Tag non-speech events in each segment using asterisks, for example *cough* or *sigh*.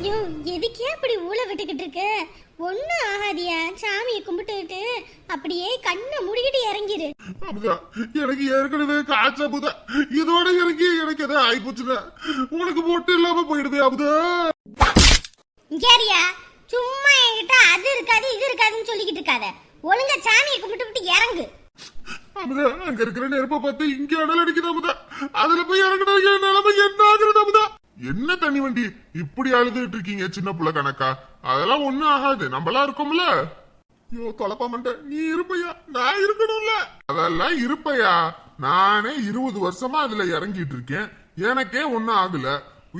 ஐயோ எதுக்கே அப்படி ஊழ விட்டுக்கிட்டு இருக்க? ஒன்னும் ஆகாதியா? சாமியை கும்பிட்டுக்கிட்டு அப்படியே கண்ணை மூடிக்கிட்டு இறங்கிரு. அமுதா எனக்கு ஏற்கனவே காய்ச்ச அமுதா இதோட எனக்கு எனக்கு எதாவது ஆயிப்போச்சுடா உனக்கு பொட்டு இல்லாம போயிடுது அமுதா இங்கேரியா சும்மா என்கிட்ட அது இருக்காது இது இருக்காதுன்னு சொல்லிக்கிட்டு இருக்காத. ஒழுங்கா சாமியை கும்பிட்டு இறங்கு. அமுதா அங்க இருக்கிற நெருப்ப பார்த்து இங்க அடல் அடிக்குது அமுதா. அதுல போய் இறங்கினா என் நிலைமை என்ன ஆகுறது அமுதா? என்ன தண்ணி வண்டி இப்படி அழுதுட்டு இருக்கீங்க சின்ன புள்ள கணக்கா? அதெல்லாம் ஒண்ணும் ஆகாது நம்மளா இருக்கோம்ல. ஐயோ தொலைப்பா மண்ட நீ இருப்பையா? நான் இருக்கணும்ல. அதெல்லாம் இருப்பையா? நானே இருபது வருஷமா அதுல இறங்கிட்டு இருக்கேன். எனக்கே ஒண்ணும் ஆகல.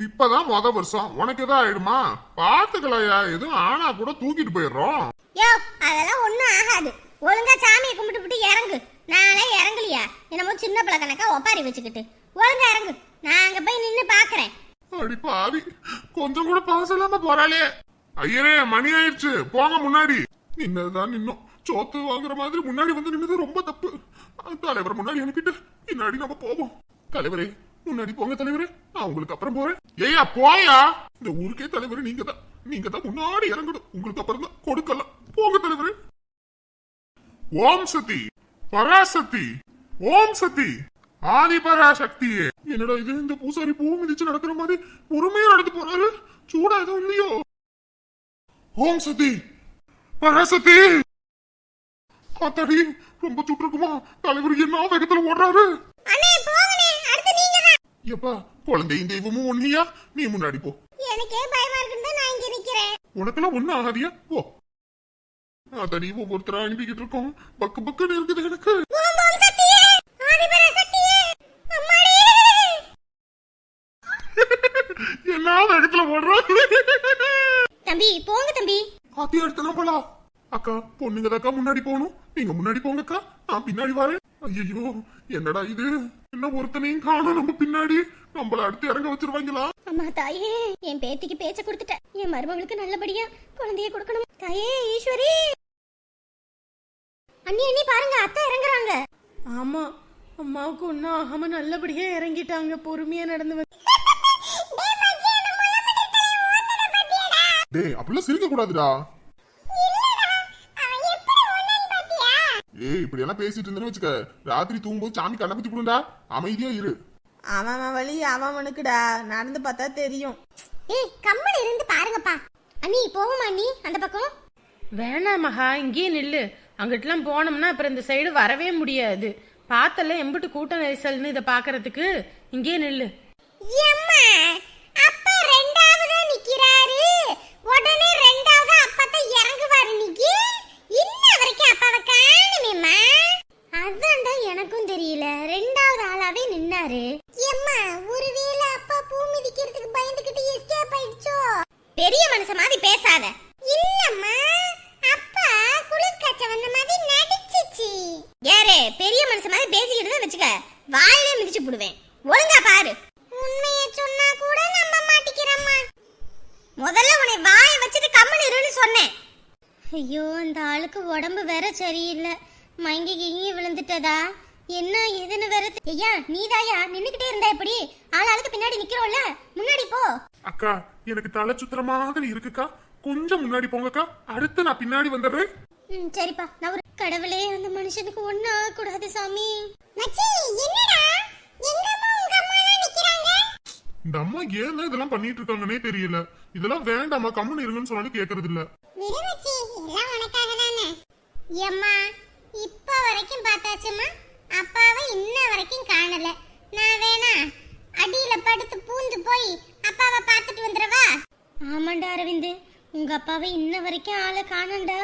இப்பதான் முத வருஷம். உனக்கு எதாவது ஆயிடுமா? பாத்துக்கலையா எதுவும் ஆனா கூட தூக்கிட்டு போயிடுறோம். அதெல்லாம் ஒன்றும் ஆகாது. ஒழுங்கா சாமியை கும்பிட்டு விட்டு இறங்கு. என்னமோ சின்ன பிள்ளை கணக்கா ஒப்பாரி வச்சுக்கிட்டு. ஒழுங்கா இறங்கு. நான் அங்க போய் நின்னு பாக்குறேன். அடி பாவி. கொஞ்சம் கூட பாசம் இல்லாம போறாளே. ஐயரே மணி ஆயிடுச்சு. போங்க முன்னாடி. நின்னதுதான் நின்னோம். சோத்து வாங்குற மாதிரி முன்னாடி வந்து நின்னது ரொம்ப தப்பு. தலைவர் முன்னாடி அனுப்பிட்டு பின்னாடி நம்ம போவோம். தலைவரே முன்னாடி போங்க தலைவரே. நான் உங்களுக்கு அப்புறம் போறேன். ஏய்யா போயா? இந்த ஊருக்கே தலைவர் நீங்க தான் நீங்க தான் முன்னாடி இறங்கணும். உங்களுக்கு அப்புறம் தான் கொடுக்கலாம். போங்க தலைவரே. ஓம் சதி. பராசக்தி ஓம் சக்தி. ஆதி பராசக்தியே என்னடா இது? இந்த பூசாரி பூ மிதிச்சு நடக்கிற மாதிரி பொறுமையா நடந்து போறாரு? சூடா எதுவும் இல்லையோ? ஓம் சக்தி. பராசக்தி காத்தாடி ரொம்ப சுட்டுருக்குமா? தலைவர் என்ன வேகத்துல ஓடுறாரு? எப்பா குழந்தையும் தெய்வமும் ஒன்னியா நீ முன்னாடி போ. எனக்கே பயமா இருக்குன்னு நான் இங்க நிக்கிறேன். உனக்கெல்லாம் ஒண்ணும் ஆகாதியா? போ. அத்தடி ஒவ்வொருத்தரா அனுப்பிக்கிட்டு இருக்கோம். பக்கு பக்குன்னு இருக்குது எனக்கு ஓம் ஓம் சக்தியே ஆதிபர சக்தியே அம்மாடி என்ன ஓடுறாரு தம்பி போங்க தம்பி. பாத்தி எடுத்தனா போலாம் அக்கா பொண்ணுங்க தாக்கா முன்னாடி போகணும். நீங்க முன்னாடி போங்கக்கா. நான் பின்னாடி வரேன். ஐயோ என்னடா இது? என்ன ஒருத்தனையும் காணும் நம்ம பின்னாடி. நம்மள அடுத்து இறங்க வச்சிருவாங்களா? அம்மா தாயே என் பேத்திக்கு பேச்ச கொடுத்துட்டேன் என் மருமகளுக்கு நல்லபடியா குழந்தைய கொடுக்கணும். தாயே ஈஸ்வரி. அண்ணி அண்ணி பாருங்க அத்தை இறங்குறாங்க. ஆமா அம்மாவுக்கு ஒன்றும் ஆகாம நல்லபடியா இறங்கிட்டாங்க. பொறுமையா நடந்து வந்து டேய் அப்படிலாம் சிரிக்க கூடாதுடா ஏய் இப்படி எல்லாம் பேசிட்டு இருந்தேன்னு வச்சுக்க ராத்திரி தூங்கும்போது சாமி கண்ணை பத்தி விடுண்டா அமைதியா இரு. அவன் அவன் வழி அவன் அவனுக்குடா நடந்து பார்த்தா தெரியும். ஏய் கம்மன் இருந்து பாருங்கப்பா. அண்ணி போவோமா அண்ணி? அந்த பக்கம். வேணாம் மகா இங்கேயே நில்லு. அங்கிட்டலாம் போனோம்னா அப்புறம் இந்த சைடு வரவே முடியாது. பார்த்தல எம்பிட்டு கூட்ட நெரிசல்னு இதை பார்க்கறதுக்கு இங்கேயே நில்லு. எம்மா அப்பா ரெண்டாவதா நிக்கிறாரு. உடனே ரெண்டாவது அப்பா இறங்குவாரு நிக்கி. இன்ன வரைக்கும் அப்பாவை காணுமேம்மா. அதான்டா எனக்கும் தெரியல. ரெண்டாவது ஆளாவே நின்னாரு. எம்மா ஒருவேளை அப்பா பூ மிதிக்கிறதுக்கு பயந்துகிட்டு எஸ்கேப் ஆயிடுச்சோ? பெரிய மனுஷ மாதிரி பேசாத. இல்லம்மா அப்பா குளிர் கச்ச வந்த மாதிரி நடிச்சிச்சு. யாரே பெரிய மனுஷ மாதிரி பேசிக்கிட்டு தான் வச்சுக்க. வாயிலே மிதிச்சு போடுவேன் ஒழுங்கா பாரு உண்மையை சொன்னா கூட நம்ப மாட்டேங்கிறம்மா முதல்ல உன்னை வாயை வச்சுட்டு கம்மன் இருன்னு சொன்னேன் ஐயோ அந்த ஆளுக்கு உடம்பு வேற சரியில்லை மயங்கி விழுந்துட்டதா என்ன ஏதுன்னு வேற ஐயா நீதாயா? நின்னுக்கிட்டே இருந்தா எப்படி? ஆள் ஆளுக்கு பின்னாடி நிக்கிறோம்ல? முன்னாடி போ. அக்கா எனக்கு தலை சுத்துற மாதிரி இருக்குக்கா. கொஞ்சம் முன்னாடி போங்கக்கா. அடுத்து நான் பின்னாடி வந்துடுறேன். ம் சரிப்பா. நான் ஒரு கடவுளே அந்த மனுஷனுக்கு ஒண்ணு ஆகக்கூடாது சாமி. இந்த அம்மா ஏன் இதெல்லாம் பண்ணிட்டு இருக்காங்கன்னே தெரியல. இதெல்லாம் வேண்டாமா கம்முன்னு இருங்கன்னு சொன்னாலும் கேக்குறது இல்ல விடு மச்சி. எல்லாம் உனக்காக தானே. ஏம்மா இப்ப வரைக்கும் பார்த்தாச்சும்மா. அப்பாவை இன்ன வரைக்கும் காணல. நான் வேணா அடியில படுத்து பூந்து போய் அப்பாவை பார்த்துட்டு வந்துடவா? ஆமாண்டா அரவிந்த். உங்க அப்பாவை இன்ன வரைக்கும் ஆளை காணண்டா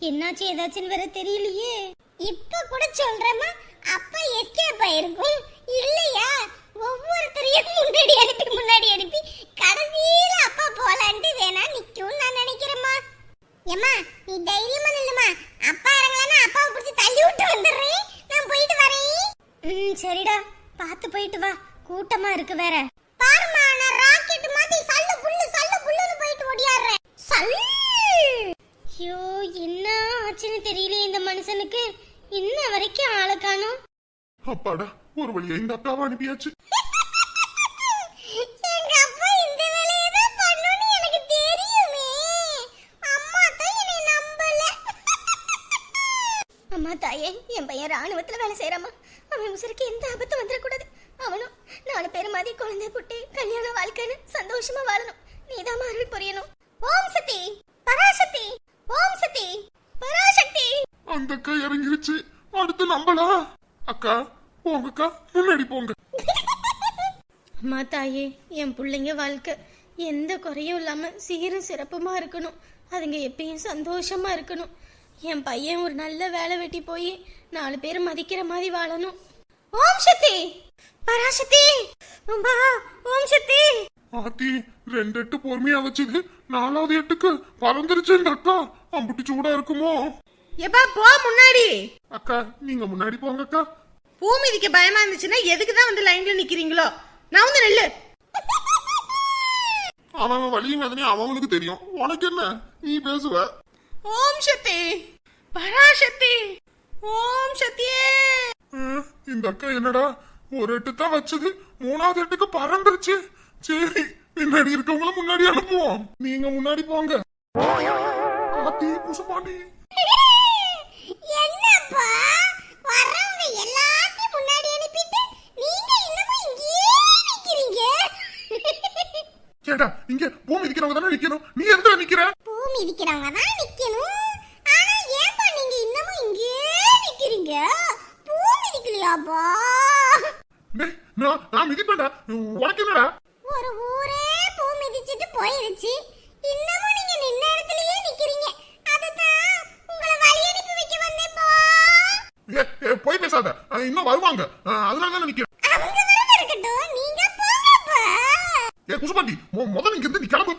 என்னாச்சு ஏதாச்சுன்னு வேற தெரியலையே. இப்ப கூட சொல்றேம்மா. அப்பா எஸ்கேப் ஆயிருக்கும். இல்லையா? ஒவ்வொருத்தரையும் முன்னாடி அனுப்பி முன்னாடி அனுப்பி கடைசியில அப்பா போலான்ட்டு வேணா நிக்கும் நான் நினைக்கிறேம்மா. ஏம்மா நீ தைரியமா நில்லுமா. அப்பா இறங்கலன்னா அப்பாவை பிடிச்சி தள்ளி விட்டு வந்துடுறேன் நான் போயிட்டு வரேன். ம் சரிடா. பார்த்து போயிட்டு வா. கூட்டமா இருக்கு வேற. பாருமா நான் ராக்கெட் மாதிரி சல்லு புல்லு சல்லு புல்லுன்னு போயிட்டு ஓடியாடுறேன். சல்லு! ஐயோ என்ன ஆச்சுன்னு தெரியல இந்த மனுஷனுக்கு. இன்ன வரைக்கும் ஆளை காணோம். அப்பாடா ஒரு வழியா இந்த அக்காவை அனுப்பியாச்சு. பையன் ராணுவத்துல வேலை செய்யறாமா அவன் உசுருக்கு எந்த ஆபத்தும் வந்துடக்கூடாது அவனும் நாலு பேர் மாதிரி குழந்தை புட்டி கல்யாண வாழ்க்கைன்னு சந்தோஷமா வாழணும். நீதான் அருள் புரியணும். ஓம் சக்தி! பராசக்தி! ஓம் சக்தி! பராசக்தி! அந்த அக்கா இறங்கிருச்சு. அடுத்து நம்பளா அக்கா போங்கக்கா. முன்னாடி போங்க. அம்மா தாயே என் பிள்ளைங்க வாழ்க்கை எந்த குறையும் இல்லாமல் சீரும் சிறப்புமா இருக்கணும். அதுங்க எப்பயும் சந்தோஷமா இருக்கணும். என் பையன் ஒரு நல்ல வேலை வெட்டி போய் நாலு பேர் மதிக்கிற மாதிரி வாழணும். ஓம் சக்தி! பராசக்தி அம்மா ஓம் சக்தி! ஆத்தி ரெண்டு எட்டு பொறுமையா வச்சது. நாலாவது எட்டுக்கு பறந்துருச்சு இந்த அக்கா. அம்புட்டி சூடா இருக்குமோ? எப்பா போ முன்னாடி. அக்கா நீங்க முன்னாடி போங்க அக்கா. பூ மிதிக்க பயமா இருந்துச்சுன்னா எதுக்கு தான் வந்து லைன்ல நிக்கிறீங்களோ? நான் வந்து நெல்லு. அவன் அவன் வழியும் வேதனையும் அவங்களுக்கு தெரியும். உனக்கு என்ன? நீ பேசுவ. ஓம் சக்தி! பராசக்தி ஓம் சக்தியே அஹ், இந்த அக்கா என்னடா? ஒரு எட்டு தான் வச்சது மூணாவது எட்டுக்கு பறந்துருச்சு. சரி பின்னாடி இருக்கவங்கள முன்னாடி அனுப்புவோம். நீங்க முன்னாடி போங்க. ஆத்தி குசுமாண்டி என்னப்பா? வர்றவங்க எல்லாத்தையும் முன்னாடி அனுப்பிட்டு நீங்க இன்னமும் இங்கேயே நிக்கிறீங்க? கேட்டா இங்க பூமி இருக்கிறவங்க தானே நிக்கணும்? நீ எதுல நிக்கிற? பூ மிதிக்கிறவங்க தான் நிக்கணும் ஆனா ஏன்பா நீங்க இன்னமும் இங்கேயே நிக்கிறீங்க பூ மிதிக்கலையாப்பா டேய், நான் நான் மிதிப்பேன்டா உனக்கு என்னடா ஒரு ஊரே பூ மிதிச்சிட்டு போயிருச்சு இன்னமும் நீங்க நின்ன இடத்துலயே நிக்கிறீங்க அதுதான் உங்களை வழி அனுப்பி வைக்க வந்தேப்பா ஏ, ஏ, போய் பேசாத. இன்னும் வருவாங்க. அதனால தான் நிக்கிறேன். ஏ குசுமாண்டி மொ- முதல்ல இங்க இருந்து நீ கிளம்பு.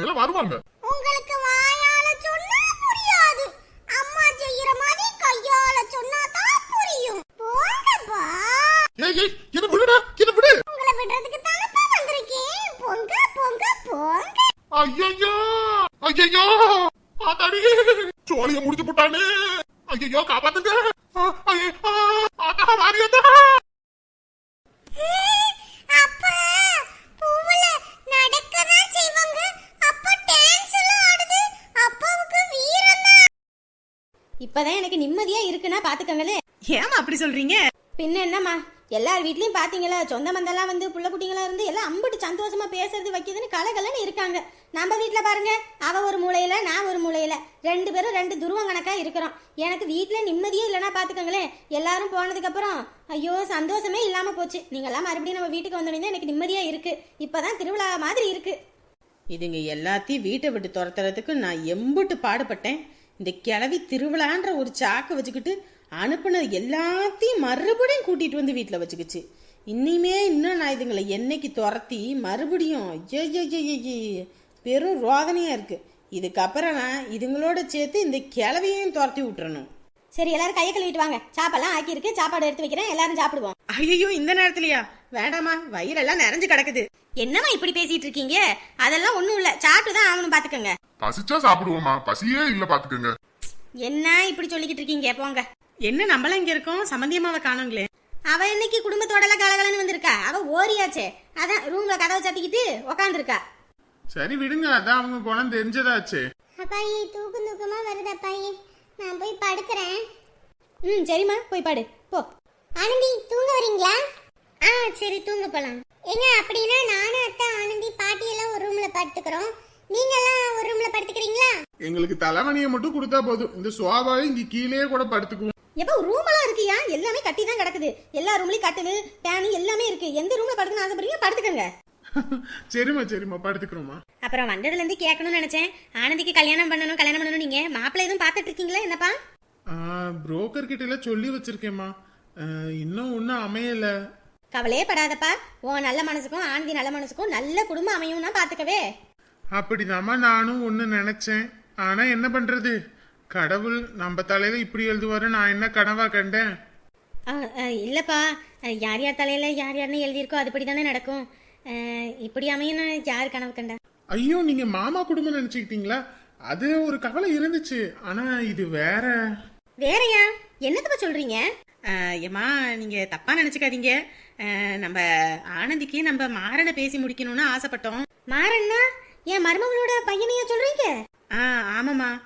எல்லாம் வருவாங்க. உங்களுக்கு வாயால சொன்னா புரியாது. அம்மா செய்யற மாதிரி கையால சொன்னா தான் புரியும். போங்கப்பா. ஏய் ஏய் என்ன விடுடா? என்ன விடு? உங்களை விடுறதுக்கு தானப்பா வந்திருக்கேன். போங்க போங்க போங்க. ஐயோ ஐயோ ஆத்தாடி! சோழிய முடிச்சு போட்டானே. ஐயோ காப்பாத்துங்க. இப்பதான் எனக்கு நிம்மதியா இருக்குன்னா பாத்துக்கங்களே ஏமா அப்படி சொல்றீங்க? பின்ன என்னம்மா? எல்லார் வீட்லேயும் பார்த்தீங்களா சொந்த மந்தெல்லாம் வந்து புள்ள இருந்து எல்லாம் அம்பிட்டு சந்தோஷமா பேசுறது வைக்குதுன்னு கலகலன்னு இருக்காங்க. நம்ம வீட்டில் பாருங்க அவ ஒரு மூலையில நான் ஒரு மூலையில. ரெண்டு பேரும் ரெண்டு துருவம் கணக்கா இருக்கிறோம். எனக்கு வீட்டில் நிம்மதியே இல்லைன்னா பார்த்துக்கோங்களேன் எல்லாரும் போனதுக்கப்புறம் ஐயோ சந்தோஷமே இல்லாமல் போச்சு. நீங்கள்லாம் மறுபடியும் நம்ம வீட்டுக்கு வந்தோடனே எனக்கு நிம்மதியா இருக்கு. இப்பதான் திருவிழா மாதிரி இருக்கு. இதுங்க எல்லாத்தையும் வீட்டை விட்டு துரத்துறதுக்கு நான் எம்புட்டு பாடுபட்டேன். இந்த கிளவி திருவிழான்ற ஒரு சாக்கை வச்சுக்கிட்டு அனுப்புனது எல்லாத்தையும் மறுபடியும் கூட்டிட்டு வந்து வீட்டில் வச்சுக்கிச்சு. இனிமே இன்னும் நான் இதுங்களை என்னைக்கு துரத்தி மறுபடியும் பெரும் ரோதனையா இருக்கு. இதுக்கப்புறம் நான் இதுங்களோட சேர்த்து இந்த கிளவியையும் துரத்தி விட்டுறணும். சரி எல்லாரும் கையை கழுவிட்டு வாங்க. சாப்பாடுலாம் ஆக்கி இருக்கு சாப்பாடு எடுத்து வைக்கிறேன் எல்லாரும் சாப்பிடுவோம். ஐயோ இந்த நேரத்துலயா? வேண்டாமா வயிறெல்லாம் நிறைஞ்சு கிடக்குது. என்னம்மா இப்படி பேசிட்டு இருக்கீங்க? அதெல்லாம் ஒண்ணும் இல்ல. சாப்பிட்டு தான் ஆகணும் பாத்துக்கோங்க. பசிச்சா சாப்பிடுவோமா பசியே இல்ல பாத்துக்கங்க. என்ன இப்படி சொல்லிக்கிட்டு இருக்கீங்க? போங்க. என்ன நம்மளாம் இங்க இருக்கோம்? சம்பந்தியமாவை காணுங்களே. அவ இன்னைக்கு குடும்பத்தோட எல்லாம் கலகலன்னு வந்திருக்கா? அவ ஓரியாச்சே. அதான் ரூம்ல கதவை சாத்திக்கிட்டு உக்காந்துருக்கா. சரி விடுங்க அதான் அவங்க குணம் தெரிஞ்சதாச்சு. அப்பாயி தூக்கம் தூக்கமா வருது அப்பாயி நான் போய் படுக்கிறேன். ம் சரிம்மா போய் பாடு. போ. ஆனந்தி தூங்க வரீங்களா? ஆ சரி தூங்க போலாம். ஏங்க அப்படின்னா நானும் அத்தை ஆனந்தி பாட்டி எல்லாம் ஒரு ரூம்ல படுத்துக்கிறோம். நீங்க எல்லாம் ஒரு ரூம்ல படுத்துக்கிறீங்களா? எங்களுக்கு தலைவணியை மட்டும் கொடுத்தா போதும். இந்த சோபாவை இங்க கீழே கூட படுத்துக்குவோம். எப்போ ரூம் எல்லாம் இருக்கியா எல்லாமே கட்டி தான் கிடக்குது. எல்லா ரூம்லயும் கட்டிலு பேனு எல்லாமே இருக்கு. எந்த ரூம்ல படுக்கணும்னு ஆசைப்படுறீங்க படுத்துக்கங்க. *laughs* சரிம்மா சரிம்மா படுத்துக்கிறோமா அப்புறம் வந்ததுல இருந்து கேட்கணும்னு நினைச்சேன். ஆனந்திக்கு கல்யாணம் பண்ணணும் கல்யாணம் பண்ணணும். நீங்க மாப்பிள்ளை எதுவும் பார்த்துட்டு இருக்கீங்களா என்னப்பா? புரோக்கர் கிட்ட எல்லாம் சொல்லி வச்சிருக்கேம்மா. இன்னும் ஒன்றும் அமையல. கவலையே படாதப்பா. உன் நல்ல மனசுக்கும் ஆனந்தி நல்ல மனசுக்கும் நல்ல குடும்பம் அமையும்னா பாத்துக்கவே அப்படிதாம்மா நானும் ஒன்று நினைச்சேன். ஆனா என்ன பண்றது? கடவுள் நம்ம தலையில இப்படி எழுதுவாரு நான் என்ன கனவா கண்டேன்? ஆ, ஆ, இல்லப்பா. யார் யார் தலையில யார் யாருன்னு எழுதியிருக்கோ அதுபடி தானே நடக்கும் இப்படி அமையன்னு யார் கனவு கண்டா? ஐயோ நீங்க மாமா குடும்பம் நினைச்சுக்கிட்டீங்களா? அது ஒரு கவலை இருந்துச்சு. ஆனா இது வேற. வேறயா? என்னத்தப்பா சொல்றீங்க? ஏம்மா நீங்க தப்பா நினைச்சுக்காதீங்க. நம்ம ஆனந்திக்கு நம்ம மாறனை பேசி முடிக்கணும்னு ஆசைப்பட்டோம். மாறன்னா? என் மருமகளோட பையனையா சொல்றீங்க? ஆ ஆமாம்மா. அஹ்,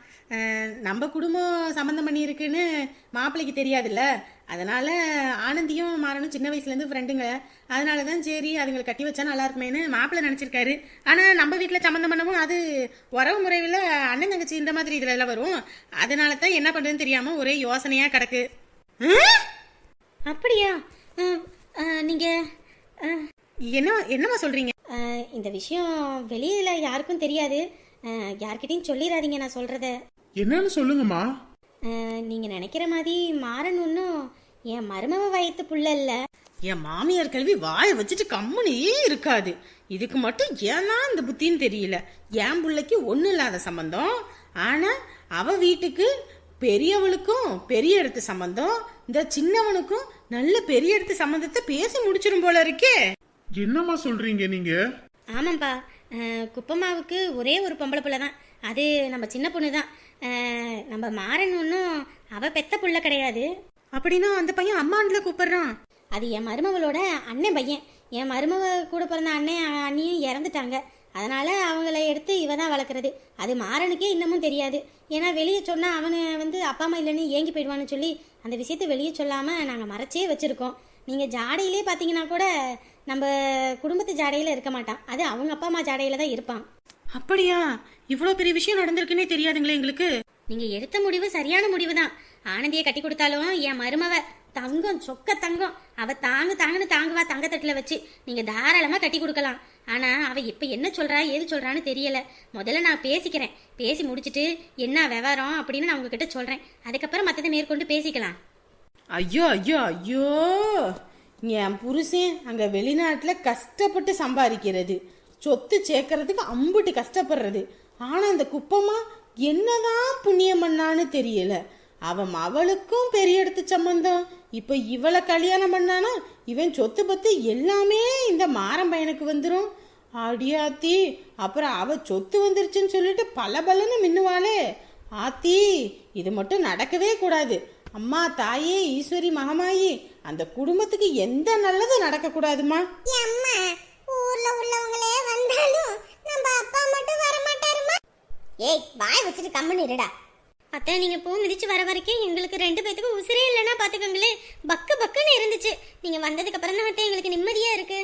நம்ம குடும்பம் சம்மந்தம் பண்ணியிருக்குன்னு மாப்பிள்ளைக்கு தெரியாதுல்ல? அதனால ஆனந்தியும் மாறனும் சின்ன வயசுலேருந்து ஃப்ரெண்டுங்க அதனால தான் சரி அதுங்களை கட்டி வச்சா நல்லா இருக்குமேன்னு மாப்பிள்ளை நினச்சிருக்காரு. ஆனால் நம்ம வீட்டில் சம்மந்தம் பண்ணவும் அது உறவு முறையில் அண்ணன் தங்கச்சி இந்த மாதிரி இதில் எல்லாம் வரும். அதனால தான் என்ன பண்ணுறதுன்னு தெரியாமல் ஒரே யோசனையாக கிடக்கு. அப்படியா? அஹ், அஹ், நீங்க அஹ், என்ன என்னம்மா சொல்கிறீங்க இந்த விஷயம் வெளியில யாருக்கும் தெரியாது. யார்கிட்டயும் சொல்லிடாதீங்க நான் சொல்றத. என்னன்னு சொல்லுங்கம்மா. நீங்க நினைக்கிற மாதிரி மாறன் ஒன்றும் என் மருமவ வயத்து புள்ள இல்ல. என் மாமியார் கல்வி வாயை வச்சுட்டு கம்முனே இருக்காது. இதுக்கு மட்டும் ஏன்னா இந்த புத்தின்னு தெரியல. என் பிள்ளைக்கு ஒன்றும் இல்லாத சம்பந்தம். ஆனா அவ வீட்டுக்கு பெரியவளுக்கும் பெரிய இடத்து சம்பந்தம். இந்த சின்னவனுக்கும் நல்ல பெரிய இடத்து சம்பந்தத்தை பேசி முடிச்சிரும் போல இருக்கே. என்னம்மா சொல்றீங்க நீங்க? ஆமாப்பா குப்பம்மாவுக்கு ஒரே ஒரு பொம்பளை புள்ள தான் அது நம்ம சின்ன பொண்ணு தான் நம்ம மாறன் ஒன்றும் அவ பெத்த புள்ள கிடையாது. அப்படின்னா அந்த பையன் அம்மான்ல கூப்பிடுறான். அது என் மருமகளோட அண்ணன் பையன். என் மருமக கூட பிறந்த அண்ணன் அண்ணியும் இறந்துட்டாங்க. அதனால அவங்கள எடுத்து இவ தான் வளர்க்குறது. அது மாறனுக்கே இன்னமும் தெரியாது. ஏன்னா வெளியே சொன்னால் அவனு வந்து அப்பா அம்மா இல்லைன்னு ஏங்கி போயிடுவான்னு சொல்லி அந்த விஷயத்தை வெளியே சொல்லாமல் நாங்கள் மறைச்சே வச்சுருக்கோம். நீங்கள் ஜாடையிலே பார்த்தீங்கன்னா கூட நம்ம குடும்பத்து ஜாடையில் இருக்க மாட்டான். அது அவங்க அப்பா அம்மா ஜாடையில் தான் இருப்பான். அப்படியா? இவ்வளோ பெரிய விஷயம் நடந்திருக்குன்னே தெரியாதுங்களே எங்களுக்கு. நீங்க எடுத்த முடிவு சரியான முடிவு தான் ஆனந்தியை கட்டி கொடுத்தாலும் என் மருமவ தங்கம் சொக்க தங்கம். அவ தாங்கு தாங்குன்னு தாங்குவா தங்க தட்டுல வச்சு. நீங்க தாராளமா கட்டி கொடுக்கலாம். ஆனா அவ இப்ப என்ன சொல்றா ஏது சொல்றான்னு தெரியல. முதல்ல நான் பேசிக்கிறேன். பேசி முடிச்சிட்டு என்ன விவரம் அப்படின்னு நான் உங்ககிட்ட சொல்றேன். அதுக்கப்புறம் மத்ததை மேற்கொண்டு பேசிக்கலாம். ஐயோ ஐயோ ஐயோ. என் புருஷன் அங்க வெளிநாட்டுல கஷ்டப்பட்டு சம்பாதிக்கிறது. சொத்து சேர்க்கறதுக்கு அம்புட்டு கஷ்டப்படுறது. ஆனால் அந்த குப்பமா என்னதான் புண்ணியம் பண்ணான்னு தெரியல. அவன் அவளுக்கும் பெரிய இடத்து சம்பந்தம். இப்போ இவளை கல்யாணம் பண்ணானா இவன் சொத்து பத்து எல்லாமே இந்த மாரம் பையனுக்கு வந்துடும் அடியாத்தி அப்புறம் அவ சொத்து வந்துருச்சுன்னு சொல்லிட்டு பல பலன்னு மின்னுவாளே. ஆத்தி இது மட்டும் நடக்கவே கூடாது. அம்மா தாயே ஈஸ்வரி மகமாயி அந்த குடும்பத்துக்கு எந்த நல்லதும் நடக்கக்கூடாதுமா அம்மா ஊர்ல உள்ளவங்களே வந்தாலும் நம்ம அப்பா மட்டும் வர மாட்டாருமா ஏய் வாய் வச்சுட்டு கம்முன்னு இருடா. அத்தை நீங்க பூ மிதிச்சு வர வரைக்கும் எங்களுக்கு ரெண்டு பேத்துக்கும் உசிரே இல்லைன்னா பாத்துக்கோங்களே பக்கு பக்குன்னு இருந்துச்சு. நீங்க வந்ததுக்கு அப்புறம் தான் அத்தை எங்களுக்கு நிம்மதியா இருக்கு.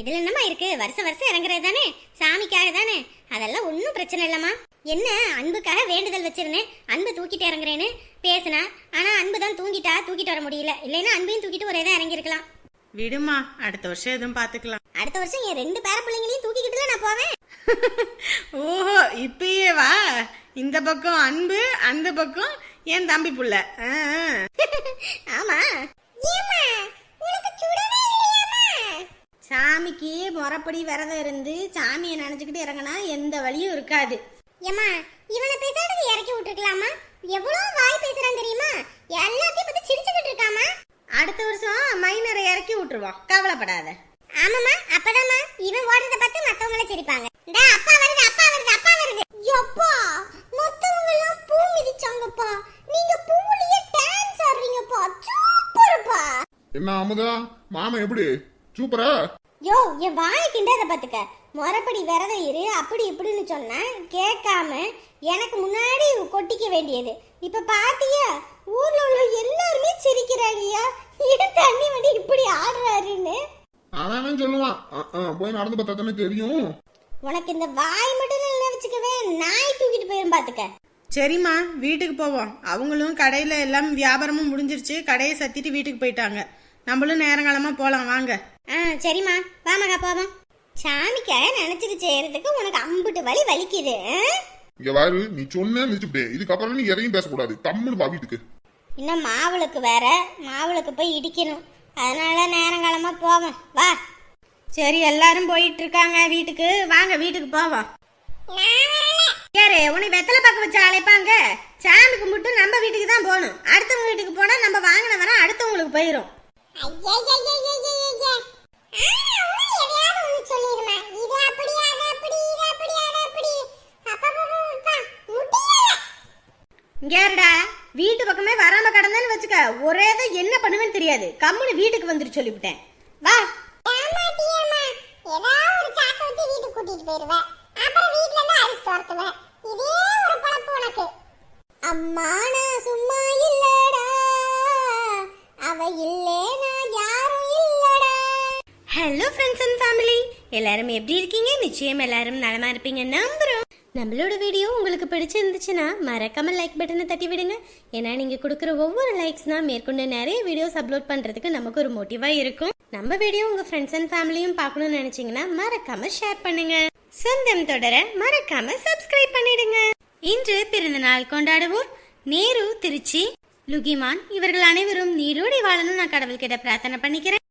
இதுல என்னமா இருக்கு? வருஷம் வருஷம் இறங்குறது தானே? சாமிக்காக தானே? அதெல்லாம் ஒன்றும் பிரச்சனை இல்லம்மா. என்ன அன்புக்காக வேண்டுதல் வச்சிருந்தேன். அன்பு தூக்கிட்டு இறங்குறேன்னு பேசினா ஆனா அன்பு தான் தூங்கிட்டா தூக்கிட்டு வர முடியல. இல்லைன்னா அன்பையும் தூக்கிட்டு ஒரே தான் இறங்கியிருக்கலாம். விடுமா அடுத்த வருஷம் எதுவும் பாத்துக்கலாம். அடுத்த வருஷம் என் ரெண்டு பேர பிள்ளைங்களையும் தூக்கிக்கிட்டுல நான் போவேன்? *laughs* ஓஹோ இப்பயே வா. இந்த பக்கம் அன்பு அந்த பக்கம் என் தம்பி புள்ள. *laughs* ஆமா. சாமிக்கு முறைப்படி விரதம் இருந்து சாமியை நினைச்சுக்கிட்டு இறங்கினா எந்த வழியும் இருக்காது. ஏம்மா இவனை பேசாதது இறக்கி விட்டுருக்கலாமா? எவ்வளவு வாய் பேசுறான் தெரியுமா? எல்லாத்தையும் பத்தி சிரிச்சுக்கிட்டு இருக்காமா? அடுத்த வருஷம் மைனரை இறக்கி விட்டுருவோம் கவலைப்படாத. ஆமாமா அப்பதாம்மா. இவன் ஓடுறத பார்த்து மத்தவங்கள சிரிப்பாங்க. இந்த அப்பா வருது அப்பா வருது அப்பா வருது. யப்பா மத்தவங்க எல்லாம் பூ மிதிச்சாங்கப்பா. நீங்க பூவுலயே டான்ஸ் ஆடுறீங்கப்பா. சூப்பர்ப்பா. என்ன அமுதா மாமா எப்படி? சூப்பரா? யோ என் வாயை கிண்டாத பாத்துக்க. முறைப்படி விரதம் இரு அப்படி இப்படின்னு சொன்னா கேட்காம எனக்கு முன்னாடி கொட்டிக்க வேண்டியது. இப்ப பாத்தியா? ஊர்ல உள்ள எல்லாருமே சிரிக்கிறாங்கய்யா. இது தண்ணி வந்து இப்படி ஆடுறாருன்னு? அவன் சொல்லுவான். போய் நடந்து பார்த்தா தானே தெரியும். உனக்கு இந்த வாய் மட்டும் இல்லை வச்சுக்கவே நாய் தூக்கிட்டு போயிரும் பாத்துக்க. சரிம்மா வீட்டுக்கு போவோம். அவங்களும் கடையில எல்லாம் வியாபாரமும் முடிஞ்சிருச்சு. கடையை சத்திட்டு வீட்டுக்கு போயிட்டாங்க. நம்மளும் நேரங்காலமா போலாம் வாங்க. ஆ சரிம்மா. வா மகா போவோம். சாமிக்காக நினைச்சிட்டு செய்யறதுக்கு உனக்கு அம்புட்டு வலி வலிக்குது? இங்க வாரு நீ சொன்ன நினைச்சுட்டே இதுக்கப்புறம் நீ எதையும் பேசக்கூடாது. தம்முன்னு வா வீட்டுக்கு. இன்னும் மாவுளுக்கு வேற மாவுளுக்கு போய் இடிக்கணும். அதனால நேரங்காலமா போவோம். வா. சரி எல்லாரும் போயிட்டு இருக்காங்க வீட்டுக்கு. வாங்க வீட்டுக்கு போவோம். யாரு உன்னை வெத்தலை பார்க்க வச்சு அழைப்பாங்க. சாமி கும்பிட்டு நம்ம வீட்டுக்கு தான் போகணும். அடுத்தவங்க வீட்டுக்கு போனா நம்ம வாங்கின வர அடுத்தவங்களுக்கு போயிடும் இங்க யாருடா? வீட்டு பக்கமே வராம கடந்தேன்னு வச்சுக்க ஒரே தான் என்ன பண்ணுவேன்னு தெரியாது. கம்முன்னு வீட்டுக்கு வந்துட்டு சொல்லிவிட்டேன். வா. அம்மா நான் சும்மா இல்லடா. அவ இல்லே நான் யாரும் இல்லடா. ஹலோ ஃப்ரெண்ட்ஸ் அண்ட் ஃபேமிலி எல்லாரும் எப்படி இருக்கீங்க? நிச்சயம் எல்லாரும் நலமா இருப்பீங்க. நம்புறோம். நம்மளோட வீடியோ உங்களுக்கு பிடிச்சிருந்துச்சுன்னா மறக்காம லைக் பட்டனை தட்டி விடுங்க. ஏன்னா நீங்க கொடுக்குற ஒவ்வொரு லைக்ஸ் தான் மேற்கொண்டு நிறைய வீடியோஸ் அப்லோட் பண்றதுக்கு நமக்கு ஒரு மோட்டிவாக இருக்கும். நம்ம வீடியோ உங்க ஃப்ரெண்ட்ஸ் அண்ட் ஃபேமிலியும் பார்க்கணும்னு நினைச்சீங்கன்னா மறக்காம ஷேர் பண்ணுங்க. சொந்தம் தொடர மறக்காம சப்ஸ்கிரைப் பண்ணிடுங்க. இன்று பிறந்த நாள் கொண்டாடுவோர் நேரு திருச்சி லுகிமான். இவர்கள் அனைவரும் நீரோடி வாழணும் நான் கடவுள்கிட்ட பிரார்த்தனை பண்ணிக்கிறேன்.